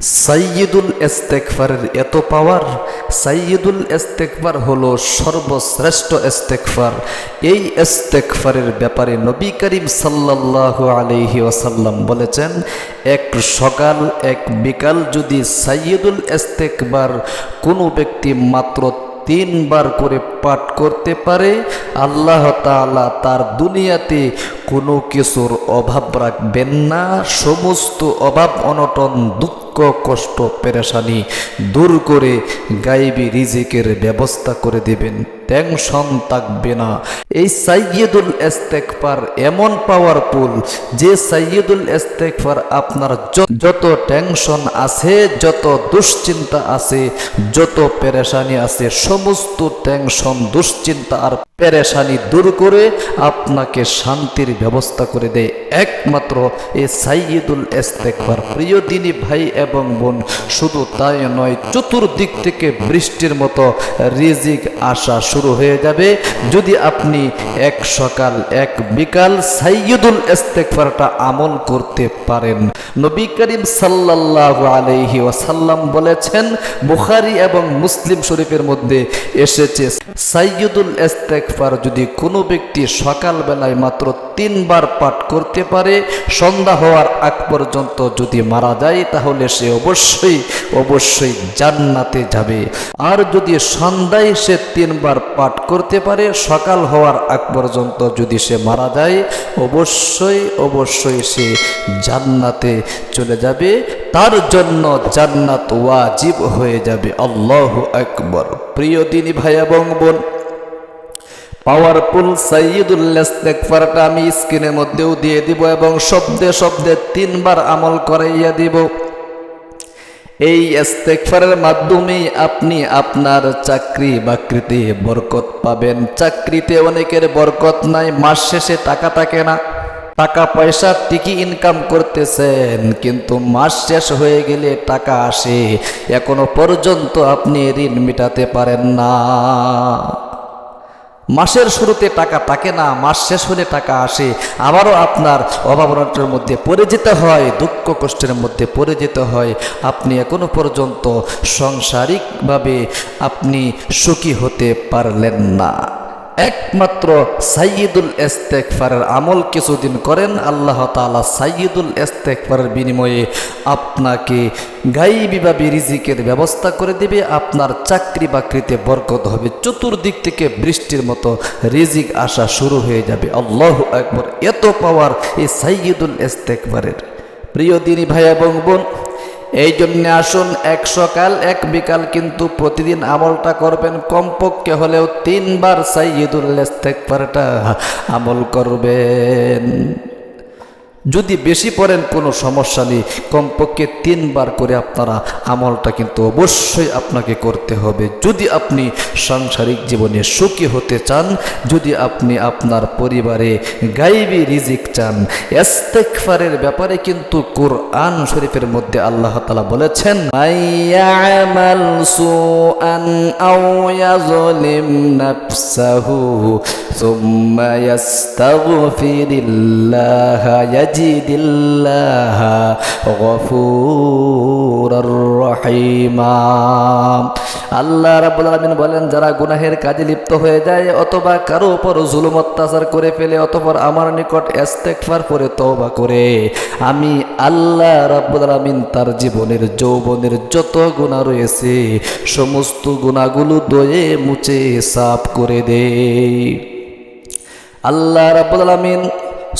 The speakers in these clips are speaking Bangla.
সাইয়দুল ইস্তেকফারের এত পাওয়ার সাইয়দুল ইস্তেকবার হলো সর্বশ্রেষ্ঠ ইস্তেকফার এই ইস্তেকফারের ব্যাপারে নবী করিম সাল্লাল্লাহু আলাইহি ওয়াসাল্লাম বলেছেন, এক সকাল, এক বিকাল যদি সাইয়দুল ইস্তেকবার কোনো ব্যক্তি মাত্র তিনবার করে পাঠ করতে পারে, আল্লাহ তাআলা তার দুনিয়াতে কোনো কিছুর অভাব রাখবেন না। সমস্ত অভাব, অনটন, দুঃখ, কষ্ট, পেরেশানি দূর করে গাইবি রিজিকের ব্যবস্থা করে দেবেন। টেনশন থাকবে না। এই সাইয়দুল ইস্তেকফার এমন পাওয়ারফুল যে সাইয়দুল ইস্তেকফার আপনার যত টেনশন আছে, যত দুশ্চিন্তা আছে, যত পেরেশানি আছে, সমস্ত টেনশন দুশ্চিন্তা আর পেরেশানি দূর করে আপনাকে শান্তির ব্যবস্থা করে দেয়। একমাত্র এই সাইয়দুল ইস্তেকবার প্রিয় দিনী ভাই এবং বোন, শুধু তাই নয়, চতুর্দিক থেকে বৃষ্টির মতো রিজিক আসা শুরু হয়ে যাবে। যদি আপনি এক সকাল, এক বিকাল সাইয়দুল ইস্তেকবারটা আমল করতে পারেন। নবী করিম সাল্লাল্লাহু আলাইহি ওয়াসাল্লাম বলেছেন, বুখারী এবং মুসলিম শরীফের মধ্যে এসেছে সাইয়দুল ইস্তেকবার যদি কোনো ব্যক্তি সকালবেলায় মাত্র তিনবার পাঠ করতে পারে, সন্ধ্যা হওয়ার আগ পর্যন্ত যদি মারা যায়, তাহলে সে অবশ্যই অবশ্যই জান্নাতে যাবে। আর যদি সন্ধ্যায় সে তিনবার পাঠ করতে পারে, সকাল হওয়ার আগ পর্যন্ত যদি সে মারা যায়, অবশ্যই অবশ্যই সে জান্নাতে চলে যাবে। তার জন্য জান্নাত ওয়াজিব হয়ে যাবে। আল্লাহ আকবর। প্রিয় দিনী ভাই এবং বোন পাওয়ারফুল সাইয়দুল ইস্তেগফারটা আমি স্ক্রিনের মধ্যেও দিয়ে দিব এবং শব্দে শব্দে তিনবার আমল করাইয়া দিব। এই ইস্তেগফারের মাধ্যমেই আপনি আপনার চাকরি বাকরিতে বরকত পাবেন। চাকরিতে অনেকের বরকত নাই, মাস শেষে টাকা থাকে না। টাকা পয়সা ঠিকই ইনকাম করতেছেন, কিন্তু মাস শেষ হয়ে গেলে টাকা আসে। এখনও পর্যন্ত আপনি ঋণ মেটাতে পারেন না। মাসের শুরুতে টাকা থাকে না, মাস শেষ হলে টাকা আসে। আবারও আপনার অভাবনটের মধ্যে পড়ে যেতে হয়, দুঃখ কষ্টের মধ্যে পড়ে যেতে হয়। আপনি এখনও পর্যন্ত সাংসারিকভাবে আপনি সুখী হতে পারলেন না। একমাত্র সাইয়দুল ইস্তেগফারের আমল কিছুদিন করেন, আল্লাহ তাআলা সাইয়দুল ইস্তেগফারের বিনিময়ে আপনাকে গাইবিভাবে রিজিকের ব্যবস্থা করে দেবে, আপনার চাকরি বাকরিতে বরকত হবে, চতুর্দিক থেকে বৃষ্টির মতো রিজিক আসা শুরু হয়ে যাবে। আল্লাহ একবার এত পাওয়ার এই সাইয়দুল ইস্তেগফারের। প্রিয় দিনী ভাই এবং বোন এই জন্য আসুন, এক সকাল, এক বিকাল কিন্তু প্রতিদিন আমলটা করবেন। কমপক্ষে হলেও তিনবার সাইয়দুল পারটা আমল করবেন। যদি বেশি পড়েন, কোনো সমস্যা নেই। কমপক্ষে তিনবার করে আপনারা আমলটা কিন্তু অবশ্যই আপনাকে করতে হবে। যদি আপনি সাংসারিক জীবনে সুখী হতে চান, যদি আপনি আপনার পরিবারে গাইবি রিজিক চান, ইস্তেগফারের ব্যাপারে কিন্তু কোরআন শরীফের মধ্যে আল্লাহ তালা বলেছেন সুআন আও ইয়াজলিম ইয়াজিদিল্লাহ গফুরার রহিমা আল্লাহ রাব্বুল আলামিন বলেন, যারা গুনাহের কাজে লিপ্ত হয়ে যায়, অথবা কারও উপর জুলুম অত্যাচার করে ফেলে, অতঃপর আমার নিকট ইস্তেগফার করে তওবা করে। আমি আল্লাহ রাব্বুল আলামিন তার জীবনের, যৌবনের যত গুনাহ রয়েছে, সমস্ত গুনাহগুলো দয়ে মুছে সাফ করে দেয় আল্লাহ রাব্বুল আলামিন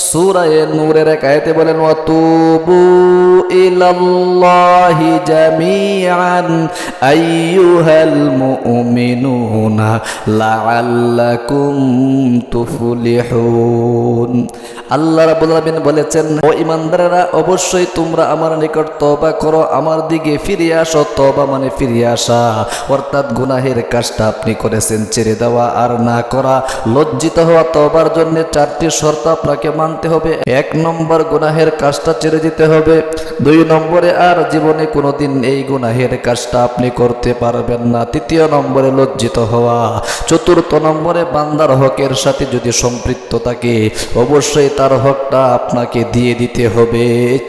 সূরায়ে নূরের এক আয়াতে বলেন, ওয়াতুবু ইলাল্লাহি জামিআন, আইয়ুহাল মুমিনুনা লাআল্লাকুম তুফলিহুন। আল্লাহ রাব্বুল আলামিন বলেছেন, ও ইমানদারেরা অবশ্যই তোমরা আমার নিকট তওবা করো, আমার দিকে ফিরে আসো, তওবা মানে ফিরে আসা। অর্থাৎ গুনাহের কাজটা আপনি করেছেন, ছেড়ে দেওয়া আর না করা। লজ্জিত হওয়া তওবার জন্য চারটি শর্ত আপনাকে মানতে হবে। এক নম্বর গুনাহের কাজটা ছেড়ে দিতে হবে। দুই নম্বরে আর জীবনে কোনোদিন এই গুনাহের কাজটা আপনি করতে পারবেন না। তৃতীয় নম্বরে লজ্জিত হওয়া। চতুর্থ নম্বরে বান্দার হকের সাথে যদি সম্পৃক্ত থাকে, অবশ্যই তার হকটা আপনাকে দিয়ে দিতে হবে।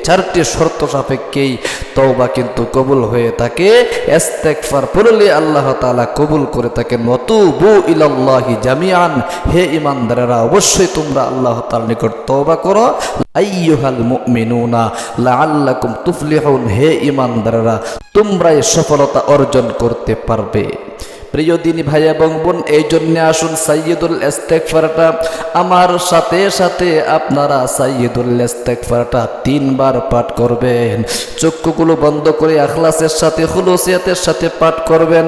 চারটি শর্ত সাপেক্ষেই তওবা কিন্তু কবুল হয়ে থাকে। ইস্তেগফার পড়লে আল্লাহ তাআলা কবুল করে থাকেন। ওয়াতুবু ইলাল্লাহি জামিয়ান হে ঈমানদারেরা, অবশ্যই তোমরা আল্লাহ তাআলার নিকট তওবা করো। আইয়ুহাল মুমিনুনা লাআল্লাকুম তুফলিহুন হে ইমানদাররা তোমরাই সফলতা অর্জন করতে পারবে। প্রিয় দিনী ভাই এবং বোন, এই জন্য আসুন সাইয়দুল ইস্তেগফারটা। আমার সাথে সাথে আপনারা সাইয়দুল ইস্তেগফারটা তিনবার পাঠ করবেন। চক্ষুগুলো বন্ধ করে আখলাসের সাথে, খুলুসিয়াতের সাথে পাঠ করবেন।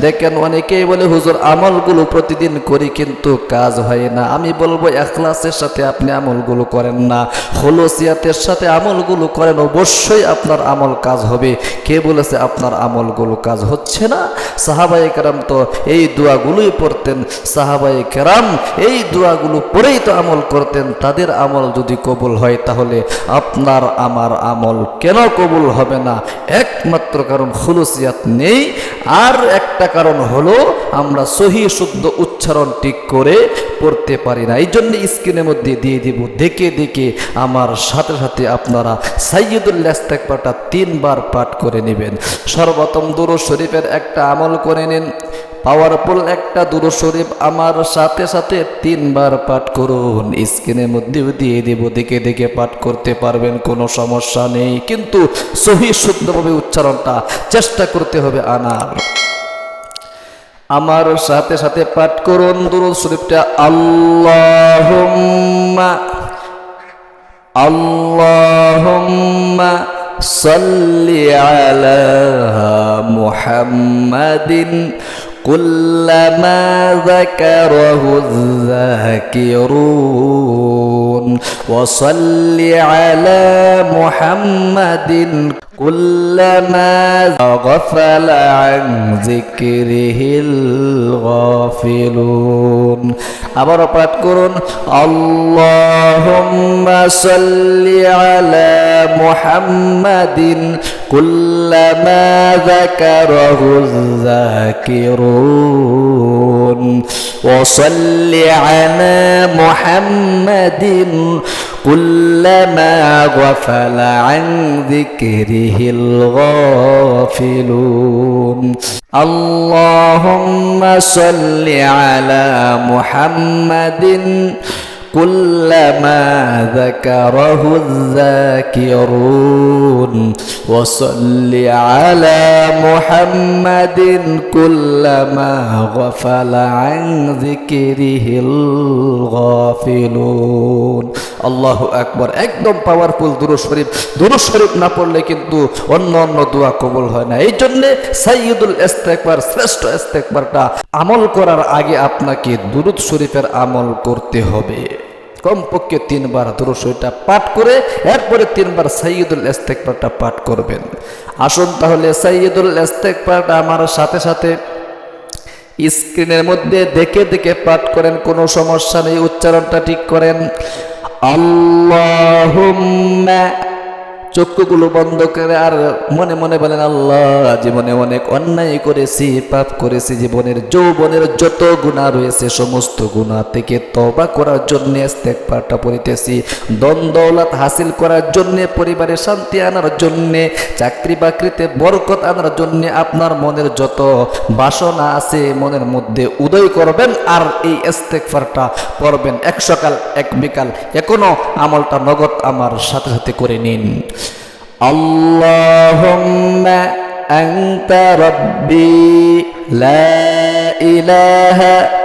দেখেন অনেকেই বলে, হুজুর, আমলগুলো প্রতিদিন করি কিন্তু কাজ হয় না। আমি বলব এখলাসের সাথে আপনি আমলগুলো করেন না। খুলুসিয়াতের সাথে আমলগুলো করেন, অবশ্যই আপনার আমল কাজ হবে। কে বলেছে আপনার আমলগুলো কাজ হচ্ছে না? সাহাবাই কারাম তো এই দোয়াগুলোই পড়তেন সাহাবাই কেরাম, এই দোয়াগুলো পড়েই তো আমল করতেন। তাদের আমল যদি কবুল হয় তাহলে আপনার আমার আমল কেন কবুল হবে না? একমাত্র কারণ খুলুসিয়াত নেই। আর একটা কারণ হলো, আমরা সহি শুদ্ধ উচ্চারণ ঠিক করে পড়তে পারি না। এই জন্য স্ক্রিনের মধ্যে দিয়ে দিব, দেখে দেখে। আমার সাথে সাথে আপনারা সাইয়দুল্লাহ ইস্তেকবারটা তিনবার পাঠ করে নেবেন। সর্বপ্রথম দুরু শরীফের একটা আমল করে নিন। পাওয়ারফুল একটা দুরু শরীফ আমার সাথে সাথে তিনবার পাঠ করুন। স্ক্রিনের মধ্যেও দিয়ে দেব, দেখে দেখে পাঠ করতে পারবেন, কোনো সমস্যা নেই। কিন্তু সহি শুদ্ধভাবে উচ্চারণটা চেষ্টা করতে হবে আনার। আমার সাথে সাথে পাঠ করুন দুরুদ শরীফটা, আল্লাহুম্মা আল্লাহুম্মা সাল্লি আলা মুহাম্মাদিন كلما ذكره الذاكرون وصل على محمد كلما غفل عن ذكره الغافلون আবার পাঠ করুন আল্লাহুম্মা সাল্লি আলা মুহাম্মাদিন كلما ذكره الذاكرون. وصل على محمد كلما غفل عن ذكره الغافلون. اللهم صل على محمد كلما ذكره الذاكرون وصل على محمد كلما غفل عن ذكره الغافلون আল্লাহ আকবর একদম পাওয়ারফুল দুরু শরীফ দুরু শরীফ না পড়লে কিন্তু অন্য অন্য দোয়া কবুল হয় না এই জন্যে সাইয়দুল ইস্তেকবার শ্রেষ্ঠ ইস্তেকবারটা আমল করার আগে আপনাকে দুরুদ শরীফের আমল করতে হবে কমপক্ষে তিনবার দুরসইটা পাঠ করে, এরপরে তিনবার সাইয়দুল ইস্তেকবারটা পাঠ করবেন। আসুন তাহলে সাইয়দুল ইস্তেকবারটা আমার সাথে সাথে স্ক্রিনের মধ্যে দেখে দেখে পাঠ করেন, কোনো সমস্যা নেই, উচ্চারণটা ঠিক করেন। আল্লাহুম্মা চক্ষুগুলো বন্ধ করে আর মনে মনে বলেন, আল্লাহ জীবনে অনেক অন্যায় করেছি, পাপ করেছি, জীবনের যৌবনের যত গুণা রয়েছে, সমস্ত গুণা থেকে তবা করার জন্য, ইস্তেগফারটা পড়িতেছি। দ্বন্দ্বলাত হাসিল করার জন্য, পরিবারে শান্তি আনার জন্যে চাকরি বাকরিতে বরকত আনার জন্য আপনার মনের যত বাসনা আছে, মনের মধ্যে উদয় করবেন আর এই ইস্তেগফারটা পড়বেন। এক সকাল, এক বিকাল, এখনও আমলটা নগদ আমার সাথে সাথে করে নিন। اللهم أنت ربي لا إله إلا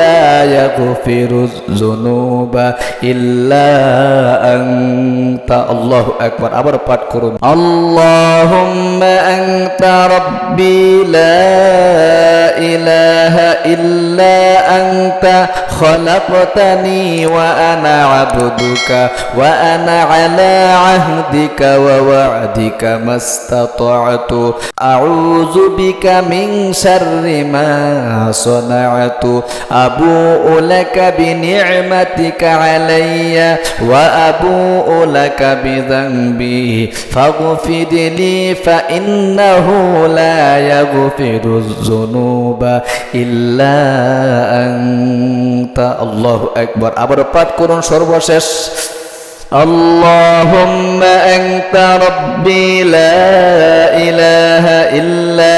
لا يغفر الذنوب إلا أنت الله أكبر আবার পাঠ করুন اللهم أنت ربي لا إله إلا أنت خلقتني وأنا عبدك وأنا على عهدك ووعدك ما استطعت أعوذ بك من شر ما صنعت أبوء لك بنعمتك علي وأبوء لك بذنبي فاغفر لي فإنه لا يغفر الذنوب إلا أنت الله أكبر আবার পাঠ করুন সর্বশেষ اللهم أنت ربي لا إله إلا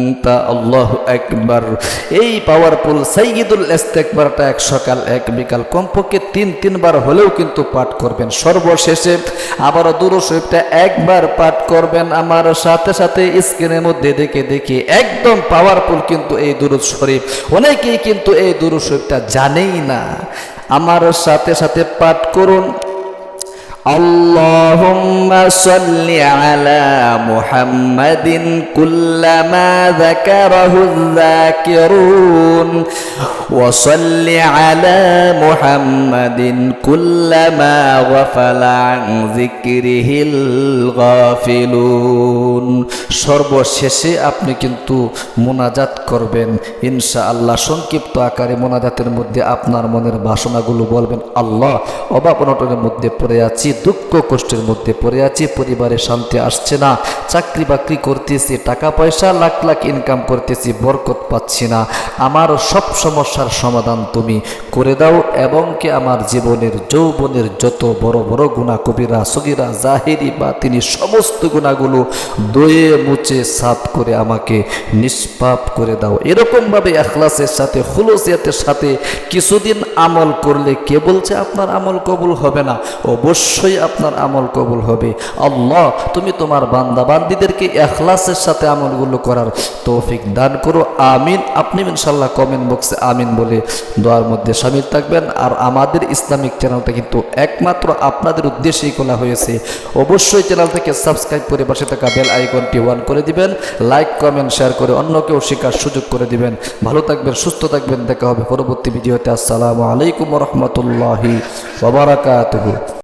আনতা আল্লাহ একবার এই পাওয়ারফুল সাইগিদুল ইস্তেকবারটা এক সকাল, এক বিকাল, কমপক্ষে তিন, তিনবার হলেও কিন্তু পাঠ করবেন। সর্বশেষে আবার দুরু শরীফটা একবার পাঠ করবেন। আমার সাথে সাথে স্ক্রিনের মধ্যে দেখে দেখে একদম পাওয়ারফুল কিন্তু এই দুরু শরীফ। অনেকেই কিন্তু এই দুরু শরীফটা জানেই না। আমার সাথে সাথে পাঠ করুন। اللهم صل على محمد كلما ذكره الذاكرون وصل على محمد كلما غفل عن ذكره الغافلون সর্বশেষে আপনি কিন্তু মোনাজাত করবেন ইনশা আল্লাহ সংক্ষিপ্ত আকারে মোনাজাতের মধ্যে আপনার মনের বাসনাগুলো বলবেন আল্লাহ অভাব অনটনের মধ্যে পড়ে আছি দুঃখ কষ্টের মধ্যে পড়ে আছি, পরিবারে শান্তি আসছে না, চাকরি বাকরি করতেছি, টাকা পয়সা, লাখ লাখ ইনকাম করতেছি, বরকত পাচ্ছি না। আমার সব সমস্যার সমাধান তুমি করে দাও এবং কি আমার জীবনের, যৌবনের যত বড় বড় গুণা কবিরা, সগিরা, জাহিরি বা তিনি সমস্ত গুণাগুলো দয়ে মুছে সাফ করে আমাকে নিষ্পাপ করে দাও। এরকমভাবে এখলাসের সাথে হুলুসিয়াতের সাথে কিছুদিন আমল করলে কে বলছে আপনার আমল কবুল হবে না? অবশ্যই আপনার আমল কবুল হবে। আল্লাহ, তুমি তোমার বান্দা বান্দিদেরকে এখলাসের সাথে আমলগুলো করার তৌফিক দান করো। আমিন। আপনি ইনশাল্লাহ কমেন্ট বক্সে আমিন বলে দোয়ার মধ্যে সামিল থাকবেন। আর আমাদের ইসলামিক চ্যানেলটা কিন্তু একমাত্র আপনাদের উদ্দেশ্যেই খোলা হয়েছে। অবশ্যই চ্যানেলটাকে সাবস্ক্রাইব করে পাশে থাকা বেল আইকনটি ওয়ান করে দিবেন। লাইক কমেন্ট শেয়ার করে অন্যকেও শেখার সুযোগ করে দিবেন। ভালো থাকবেন, সুস্থ থাকবেন। দেখা হবে পরবর্তী ভিডিওতে। আসসালামু আলাইকুম রহমতুল্লাহি ওবরাকাতুহু